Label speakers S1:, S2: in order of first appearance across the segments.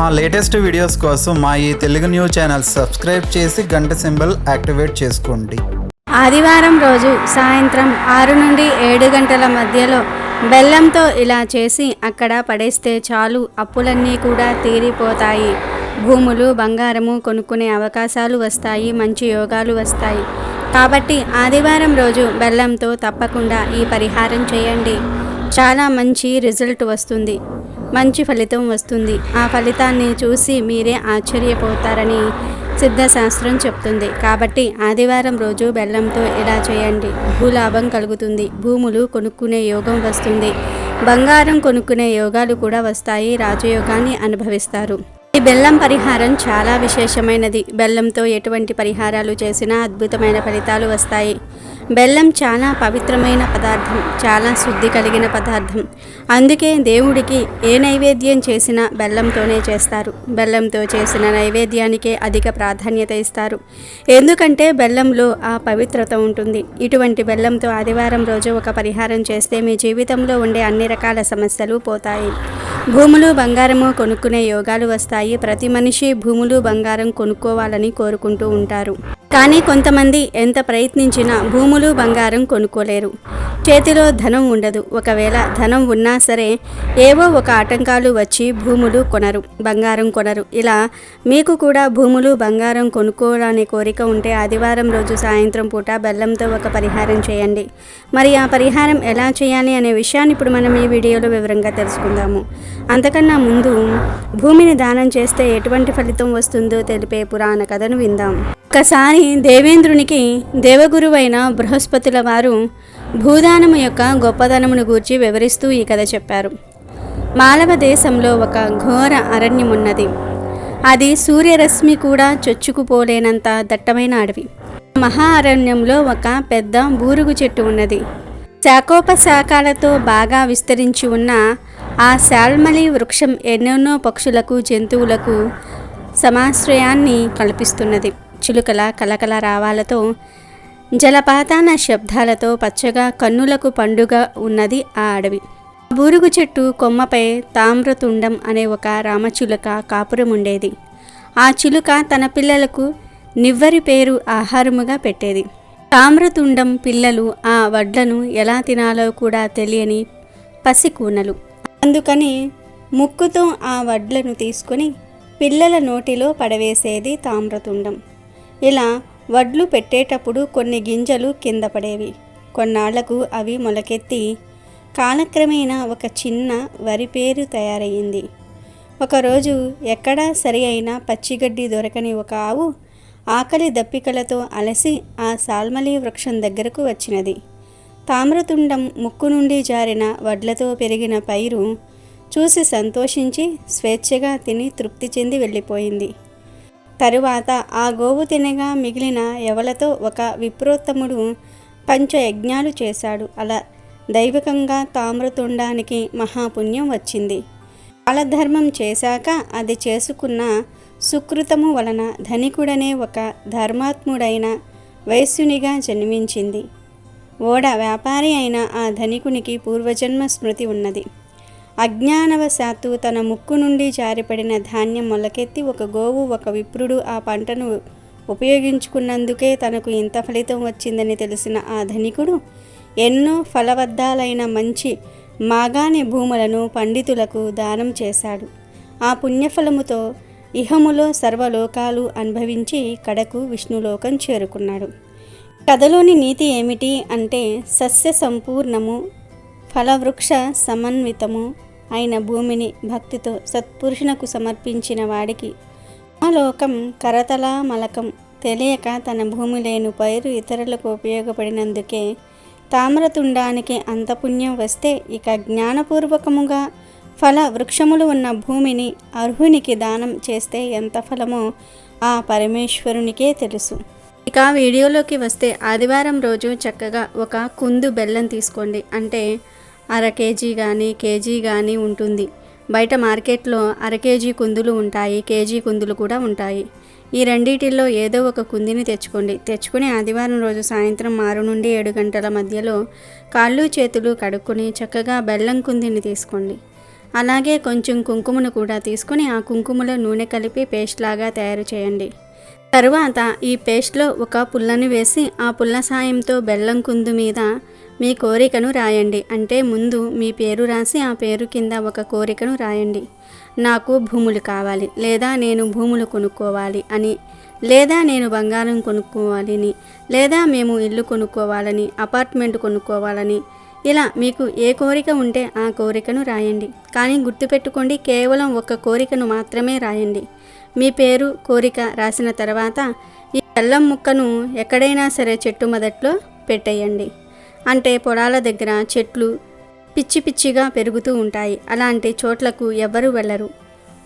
S1: మా latest videos కోసం మా ఈ తెలుగు న్యూస్ ఛానల్ సబ్స్క్రైబ్ చేసి గంట సింబల్ యాక్టివేట్ చేసుకోండి.
S2: ఆదివారం రోజు సాయంత్రం ఆరు నుండి ఏడు గంటల మధ్యలో బెల్లంతో ఇలా చేసి అక్కడ పడేస్తే చాలు అప్పులన్నీ కూడా తీరిపోతాయి. భూములు బంగారము కొనుక్కునే అవకాశాలు వస్తాయి మంచి యోగాలు వస్తాయి. కాబట్టి ఆదివారం రోజు బెల్లంతో తప్పకుండా ఈ పరిహారం చేయండి. చాలా మంచి రిజల్ట్ వస్తుంది. మంచి ఫలితం వస్తుంది. ఆ ఫలితాన్ని చూసి మీరే ఆశ్చర్యపోతారని సిద్ధశాస్త్రం చెప్తుంది. కాబట్టి ఆదివారం రోజు బెల్లంతో ఇలా చేయండి? భూలాభం కలుగుతుంది. భూములు కొనుక్కునే యోగం వస్తుంది. బంగారం కొనుక్కునే యోగాలు కూడా వస్తాయి. రాజయోగాన్ని అనుభవిస్తారు. ఈ బెల్లం పరిహారం చాలా విశేషమైనది. బెల్లంతో ఎటువంటి పరిహారాలు చేసినా అద్భుతమైన ఫలితాలు వస్తాయి. బెల్లం చాలా పవిత్రమైన పదార్థం చాలా శుద్ధి కలిగిన పదార్థం. అందుకే దేవుడికి ఏ నైవేద్యం చేసినా బెల్లంతోనే చేస్తారు. బెల్లంతో చేసిన నైవేద్యానికే అధిక ప్రాధాన్యత ఇస్తారు. ఎందుకంటే బెల్లంలో ఆ పవిత్రత ఉంటుంది. ఇటువంటి బెల్లంతో ఆదివారం రోజు ఒక పరిహారం చేస్తే మీ జీవితంలో ఉండే అన్ని రకాల సమస్యలు పోతాయి. భూములు బంగారము కొనుక్కునే యోగాలు వస్తాయి. ప్రతి మనిషి భూములు బంగారం కొనుక్కోవాలని కోరుకుంటూ ఉంటారు. కానీ కొంతమంది ఎంత ప్రయత్నించినా భూములు బంగారం కొనుక్కోలేరు. చేతిలో ధనం ఉండదు. ఒకవేళ ధనం ఉన్నా సరే ఏవో ఒక ఆటంకాలు వచ్చి భూములు కొనరు బంగారం కొనరు. ఇలా మీకు కూడా భూములు బంగారం కొనుక్కోవాలనే కోరిక ఉంటే ఆదివారం రోజు సాయంత్రం పూట బెల్లంతో ఒక పరిహారం చేయండి. మరి ఆ పరిహారం ఎలా చేయాలి అనే విషయాన్ని ఇప్పుడు మనం ఈ వీడియోలో వివరంగా తెలుసుకుందాము. అంతకన్నా ముందు భూమిని దానం చేస్తే ఎటువంటి ఫలితం వస్తుందో తెలిపే పురాణ కథను విందాం. ఒకసారి దేవేంద్రునికి దేవగురువైన బృహస్పతుల వారు భూదానము యొక్క గొప్పదనమును గూర్చి వివరిస్తూ ఈ కథ చెప్పారు. మాలవ దేశంలో ఒక ఘోర అరణ్యం ఉన్నది అది సూర్యరశ్మి కూడా చొచ్చుకుపోలేనంత దట్టమైన అడవి. మహా అరణ్యంలో ఒక పెద్ద బూరుగు చెట్టు ఉన్నది. శాఖోపశాఖాలతో బాగా విస్తరించి ఉన్న ఆ శాల్మలి వృక్షం ఎన్నెన్నో పక్షులకు జంతువులకు సమాశ్రయాన్ని కల్పిస్తున్నది. చిలుకల కలకల రావాలతో జలపాతాన శబ్దాలతో పచ్చగా కన్నులకు పండుగ ఉన్నది ఆ అడవి. బూరుగు చెట్టు కొమ్మపై తామ్రతుండం అనే ఒక రామచిలుక కాపురం ఉండేది ఆ చిలుక తన పిల్లలకు నివ్వరి పేరు ఆహారముగా పెట్టేది. తామ్రతుండం పిల్లలు ఆ వడ్లను ఎలా తినాలో కూడా తెలియని పసికూనలు. అందుకని ముక్కుతో ఆ వడ్లను తీసుకొని పిల్లల నోటిలో పడవేసేది తామ్రతుండం. ఇలా వడ్లు పెట్టేటప్పుడు కొన్ని గింజలు కింద పడేవి. కొన్నాళ్ళకు అవి మొలకెత్తి కాలక్రమేణా ఒక చిన్న వరి పేరు తయారయ్యింది. ఒకరోజు ఎక్కడా సరి అయిన పచ్చిగడ్డి దొరకని ఒక ఆవు ఆకలి దప్పికలతో అలసి ఆ సాల్మలి వృక్షం దగ్గరకు వచ్చినది. తామ్రతుండం ముక్కు నుండి జారిన వడ్లతో పెరిగిన పైరు చూసి సంతోషించి స్వేచ్ఛగా తిని తృప్తి చెంది వెళ్ళిపోయింది. తరువాత ఆ గోవు తినగా మిగిలిన ఎవలతో ఒక విప్రోత్తముడు పంచయజ్ఞాలు చేశాడు. అలా దైవికంగా తామ్రతుండానికి మహాపుణ్యం వచ్చింది. కాలధర్మం చేశాక అది చేసుకున్న సుకృతము వలన ధనికుడనే ఒక ధర్మాత్ముడైన వైశ్యునిగా జన్మించింది. ఓడ వ్యాపారి అయిన ఆ ధనికునికి పూర్వజన్మ స్మృతి ఉన్నది. అజ్ఞానవశాత్తు తన ముక్కు నుండి జారిపడిన ధాన్యం మొలకెత్తి ఒక గోవు ఒక విప్రుడు ఆ పంటను ఉపయోగించుకున్నందుకే తనకు ఇంత ఫలితం వచ్చిందని తెలిసిన ఆ ధనికుడు ఎన్నో ఫలవద్దాలైన మంచి మాగాని భూములను పండితులకు దానం చేశాడు. ఆ పుణ్యఫలముతో ఇహములో సర్వలోకాలు అనుభవించి కడకు విష్ణులోకం చేరుకున్నాడు. కథలోని నీతి ఏమిటి అంటే సస్య సంపూర్ణము ఫలవృక్ష సమన్వితము అయిన భూమిని భక్తితో సత్పురుషునకు సమర్పించిన వాడికి ఆ లోకం కరతల మలకం తెలియక తన భూమి లేని పైరు ఇతరులకు ఉపయోగపడినందుకే తామ్రతుండానికి అంత పుణ్యం వస్తే ఇక జ్ఞానపూర్వకముగా ఫల వృక్షములు ఉన్న భూమిని అర్హునికి దానం చేస్తే ఎంత ఫలమో ఆ పరమేశ్వరునికే తెలుసు. ఇక వీడియోలోకి వస్తే ఆదివారం రోజు చక్కగా ఒక కుందు బెల్లం తీసుకోండి. అంటే అర కేజీ కానీ కేజీ కానీ ఉంటుంది. బయట మార్కెట్లో అర కేజీ కుందులు ఉంటాయి కేజీ కుందులు కూడా ఉంటాయి. ఈ రెండింటిల్లో ఏదో ఒక కుందిని తెచ్చుకోండి. తెచ్చుకుని ఆదివారం రోజు సాయంత్రం ఆరు నుండి ఏడు గంటల మధ్యలో కాళ్ళు చేతులు కడుక్కొని చక్కగా బెల్లం కుందిని తీసుకోండి. అలాగే కొంచెం కుంకుమను కూడా తీసుకుని ఆ కుంకుమలో నూనె కలిపి పేస్ట్ లాగా తయారు చేయండి. తరువాత ఈ పేస్ట్లో ఒక పుల్లని వేసి ఆ పుల్ల సాయంతో బెల్లం కుందు మీద మీ కోరికను రాయండి. అంటే ముందు మీ పేరు రాసి ఆ పేరు కింద ఒక కోరికను రాయండి. నాకు భూములు కావాలి లేదా నేను భూములు కొనుక్కోవాలి అని లేదా నేను బంగారం కొనుక్కోవాలని లేదా మేము ఇల్లు కొనుక్కోవాలని అపార్ట్మెంట్ కొనుక్కోవాలని ఇలా మీకు ఏ కోరిక ఉంటే ఆ కోరికను రాయండి. కానీ గుర్తుపెట్టుకోండి కేవలం ఒక కోరికను మాత్రమే రాయండి. మీ పేరు కోరిక రాసిన తర్వాత ఈ బెల్లం ముక్కను ఎక్కడైనా సరే చెట్టు మొదట్లో పెట్టేయండి. అంటే పొలాల దగ్గర చెట్లు పిచ్చి పిచ్చిగా పెరుగుతూ ఉంటాయి. అలాంటి చోట్లకు ఎవ్వరూ వెళ్ళరు.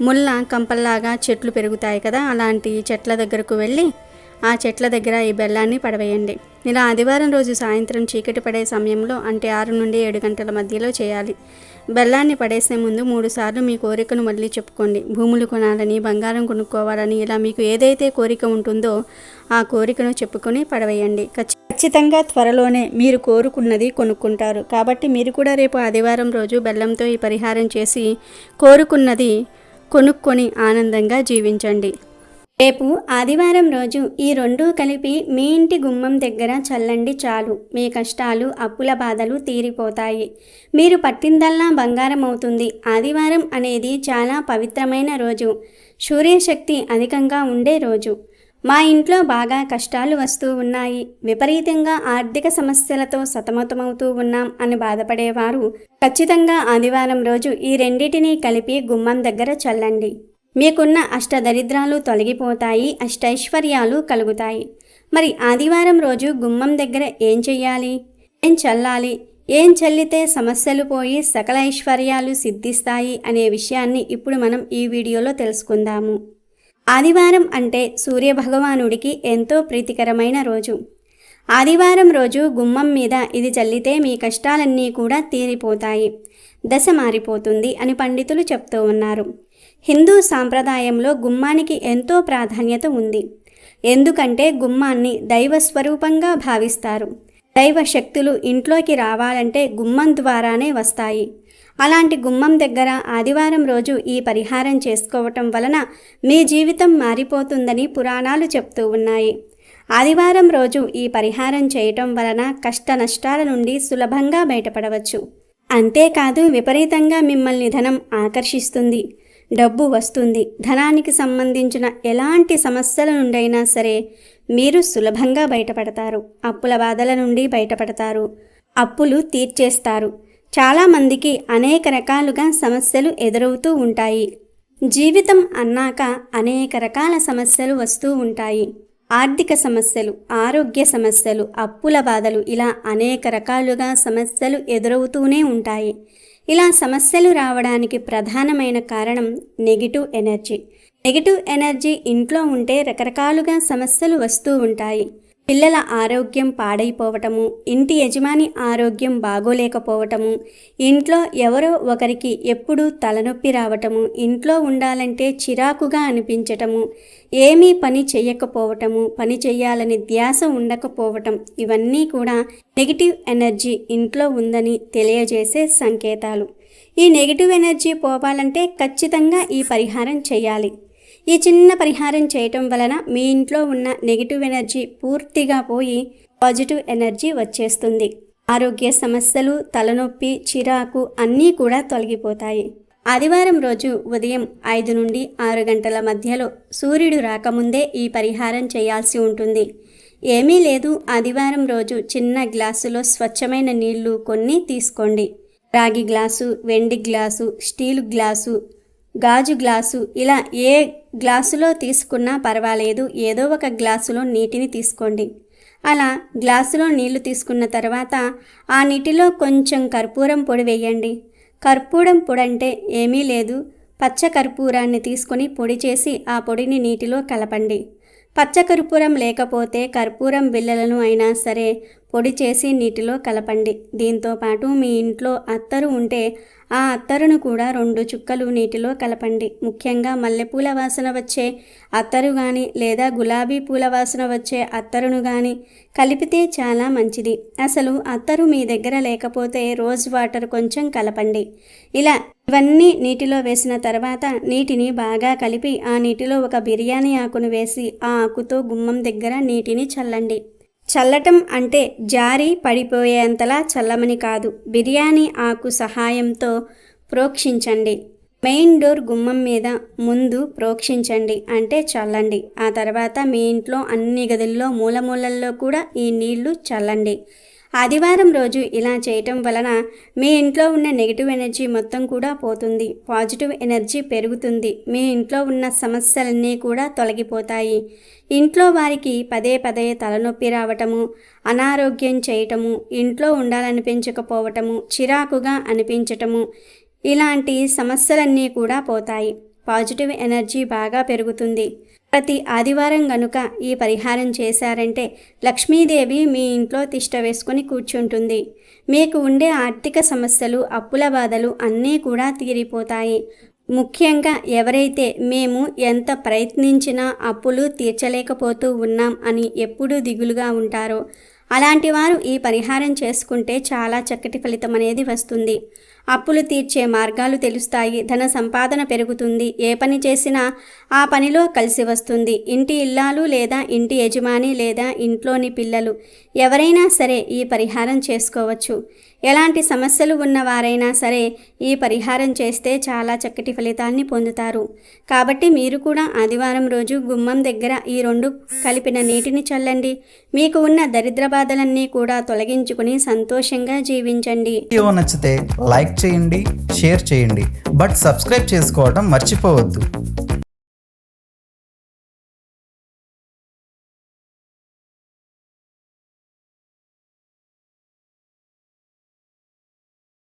S2: ముళ్ళ కంపల్లాగా చెట్లు పెరుగుతాయి కదా అలాంటి చెట్ల దగ్గరకు వెళ్ళి ఆ చెట్ల దగ్గర ఈ బెల్లాన్ని పడవేయండి. ఇలా ఆదివారం రోజు సాయంత్రం చీకటి పడే సమయంలో అంటే ఆరు నుండి ఏడు గంటల మధ్యలో చేయాలి. బెల్లాన్ని పడేసే ముందు మూడు సార్లు మీ కోరికను మళ్ళీ చెప్పుకోండి. భూములు కొనాలని బంగారం కొనుక్కోవాలని ఇలా మీకు ఏదైతే కోరిక ఉంటుందో ఆ కోరికను చెప్పుకొని పడవేయండి. ఖచ్చితంగా త్వరలోనే మీరు కోరుకున్నది కొనుక్కుంటారు. కాబట్టి మీరు కూడా రేపు ఆదివారం రోజు బెల్లంతో ఈ పరిహారం చేసి కోరుకున్నది కొనుక్కొని ఆనందంగా జీవించండి. రేపు ఆదివారం రోజు ఈ రెండూ కలిపి మీ ఇంటి గుమ్మం దగ్గర చల్లండి చాలు. మీ కష్టాలు అప్పుల బాధలు తీరిపోతాయి. మీరు పట్టిందల్లా బంగారం అవుతుంది. ఆదివారం అనేది చాలా పవిత్రమైన రోజు. సూర్యశక్తి అధికంగా ఉండే రోజు. మా ఇంట్లో బాగా కష్టాలు వస్తూ ఉన్నాయి. విపరీతంగా ఆర్థిక సమస్యలతో సతమతమవుతూ ఉన్నాం అని బాధపడేవారు. ఖచ్చితంగా ఆదివారం రోజు ఈ రెండింటినీ కలిపి గుమ్మం దగ్గర చల్లండి. మీకున్న అష్టదరిద్రాలు తొలగిపోతాయి అష్టైశ్వర్యాలు కలుగుతాయి. మరి ఆదివారం రోజు గుమ్మం దగ్గర ఏం చెయ్యాలి? ఏం చల్లాలి? ఏం చల్లితే సమస్యలు పోయి సకల ఐశ్వర్యాలు సిద్ధిస్తాయి అనే విషయాన్ని ఇప్పుడు మనం ఈ వీడియోలో తెలుసుకుందాము. ఆదివారం అంటే సూర్యభగవానుడికి ఎంతో ప్రీతికరమైన రోజు. ఆదివారం రోజు గుమ్మం మీద ఇది చల్లితే మీ కష్టాలన్నీ కూడా తీరిపోతాయి. దశ మారిపోతుంది అని పండితులు చెప్తూ ఉన్నారు. హిందూ సాంప్రదాయంలో గుమ్మానికి ఎంతో ప్రాధాన్యత ఉంది. ఎందుకంటే గుమ్మాన్ని దైవ స్వరూపంగా భావిస్తారు. దైవ శక్తులు ఇంట్లోకి రావాలంటే గుమ్మం ద్వారానే వస్తాయి. అలాంటి గుమ్మం దగ్గర ఆదివారం రోజు ఈ పరిహారం చేసుకోవటం వలన మీ జీవితం మారిపోతుందని పురాణాలు చెప్తూ ఉన్నాయి. ఆదివారం రోజు ఈ పరిహారం చేయటం వలన కష్ట నష్టాల నుండి సులభంగా బయటపడవచ్చు. అంతేకాదు విపరీతంగా మిమ్మల్ని ధనం ఆకర్షిస్తుంది. డబ్బు వస్తుంది. ధనానికి సంబంధించిన ఎలాంటి సమస్యల నుండైనా సరే మీరు సులభంగా బయటపడతారు. అప్పుల బాధల నుండి బయటపడతారు. అప్పులు తీర్చేస్తారు. చాలామందికి అనేక రకాలుగా సమస్యలు ఎదురవుతూ ఉంటాయి. జీవితం అన్నాక అనేక రకాల సమస్యలు వస్తూ ఉంటాయి. ఆర్థిక సమస్యలు ఆరోగ్య సమస్యలు అప్పుల బాధలు ఇలా అనేక రకాలుగా సమస్యలు ఎదురవుతూనే ఉంటాయి. ఇలా సమస్యలు రావడానికి ప్రధానమైన కారణం నెగిటివ్ ఎనర్జీ. నెగిటివ్ ఎనర్జీ ఇంట్లో ఉంటే రకరకాలుగా సమస్యలు వస్తూ ఉంటాయి. పిల్లల ఆరోగ్యం పాడైపోవటము ఇంటి యజమాని ఆరోగ్యం బాగోలేకపోవటము ఇంట్లో ఎవరో ఒకరికి ఎప్పుడూ తలనొప్పి రావటము ఇంట్లో ఉండాలంటే చిరాకుగా అనిపించటము ఏమీ పని చేయకపోవటము పని చేయాలని ధ్యాస ఉండకపోవటం ఇవన్నీ కూడా నెగిటివ్ ఎనర్జీ ఇంట్లో ఉందని తెలియజేసే సంకేతాలు. ఈ నెగిటివ్ ఎనర్జీ పోవాలంటే ఖచ్చితంగా ఈ పరిహారం చేయాలి. ఈ చిన్న పరిహారం చేయటం వలన మీ ఇంట్లో ఉన్న నెగిటివ్ ఎనర్జీ పూర్తిగా పోయి పాజిటివ్ ఎనర్జీ వచ్చేస్తుంది. ఆరోగ్య సమస్యలు తలనొప్పి చిరాకు అన్నీ కూడా తొలగిపోతాయి. ఆదివారం రోజు ఉదయం ఐదు నుండి ఆరు గంటల మధ్యలో సూర్యుడు రాకముందే ఈ పరిహారం చేయాల్సి ఉంటుంది. ఏమీ లేదు ఆదివారం రోజు చిన్న గ్లాసులో స్వచ్ఛమైన నీళ్ళు కొన్ని తీసుకోండి. రాగి గ్లాసు వెండి గ్లాసు స్టీల్ గ్లాసు గాజు గ్లాసు. ఇలా ఏ గ్లాసులో తీసుకున్నా పర్వాలేదు. ఏదో ఒక గ్లాసులో నీటిని తీసుకోండి. అలా గ్లాసులో నీళ్ళు తీసుకున్న తర్వాత ఆ నీటిలో కొంచెం కర్పూరం పొడి వేయండి. కర్పూరం పొడి అంటే ఏమీ లేదు. పచ్చ కర్పూరాన్ని తీసుకొని పొడి చేసి ఆ పొడిని నీటిలో కలపండి. పచ్చ కర్పూరం లేకపోతే కర్పూరం బిళ్ళలను అయినా సరే పొడి చేసి నీటిలో కలపండి. దీంతో పాటు మీ ఇంట్లో అత్తరు ఉంటే ఆ అత్తరును కూడా రెండు చుక్కలు నీటిలో కలపండి. ముఖ్యంగా మల్లెపూల వాసన వచ్చే అత్తరు కానీ లేదా గులాబీ పూల వాసన వచ్చే అత్తరును కానీ కలిపితే చాలా మంచిది. అసలు అత్తరు మీ దగ్గర లేకపోతే రోజ్ వాటర్ కొంచెం కలపండి. ఇలా ఇవన్నీ నీటిలో వేసిన తర్వాత నీటిని బాగా కలిపి ఆ నీటిలో ఒక బిర్యానీ ఆకును వేసి ఆ ఆకుతో గుమ్మం దగ్గర నీటిని చల్లండి. చల్లటం అంటే జారి పడిపోయేంతలా చల్లమని కాదు. బిర్యానీ ఆకు సహాయంతో ప్రోక్షించండి. మెయిన్ డోర్ గుమ్మం మీద ముందు ప్రోక్షించండి అంటే చల్లండి. ఆ తర్వాత మీ ఇంట్లో అన్ని గదుల్లో మూలమూలల్లో కూడా ఈ నీళ్ళు చల్లండి. ఆదివారం రోజు ఇలా చేయటం వలన మీ ఇంట్లో ఉన్న నెగిటివ్ ఎనర్జీ మొత్తం కూడా పోతుంది. పాజిటివ్ ఎనర్జీ పెరుగుతుంది. మీ ఇంట్లో ఉన్న సమస్యలన్నీ కూడా తొలగిపోతాయి. ఇంట్లో వారికి పదే పదే తలనొప్పి రావటము అనారోగ్యం చేయటము ఇంట్లో ఉండాలనిపించకపోవటము చిరాకుగా అనిపించటము ఇలాంటి సమస్యలన్నీ కూడా పోతాయి. పాజిటివ్ ఎనర్జీ బాగా పెరుగుతుంది. ప్రతి ఆదివారం గనుక ఈ పరిహారం చేశారంటే లక్ష్మీదేవి మీ ఇంట్లో తిష్ట వేసుకొని కూర్చుంటుంది. మీకు ఉండే ఆర్థిక సమస్యలు అప్పుల బాధలు అన్నీ కూడా తీరిపోతాయి. ముఖ్యంగా ఎవరైతే మేము ఎంత ప్రయత్నించినా అప్పులు తీర్చలేకపోతూ ఉన్నాం అని ఎప్పుడూ దిగులుగా ఉంటారో అలాంటి వారు ఈ పరిహారం చేసుకుంటే చాలా చక్కటి ఫలితం అనేది వస్తుంది. అప్పులు తీర్చే మార్గాలు తెలుస్తాయి. ధన సంపాదన పెరుగుతుంది. ఏ పని చేసినా ఆ పనిలో కలిసి వస్తుంది. ఇంటి ఇల్లాలు లేదా ఇంటి యజమాని లేదా ఇంట్లోని పిల్లలు ఎవరైనా సరే ఈ పరిహారం చేసుకోవచ్చు. ఎలాంటి సమస్యలు ఉన్నవారైనా సరే ఈ పరిహారం చేస్తే చాలా చక్కటి ఫలితాన్ని పొందుతారు. కాబట్టి మీరు కూడా ఆదివారం రోజు గుమ్మం దగ్గర ఈ రెండు కలిపిన నీటిని చల్లండి. మీకు ఉన్న దరిద్ర బాధలన్నీ కూడా తొలగించుకుని సంతోషంగా జీవించండి.
S1: వీడియో నచ్చితే లైక్ చేయండి షేర్ చేయండి. బట్ సబ్స్క్రైబ్ చేసుకోవడం మర్చిపోవద్దు.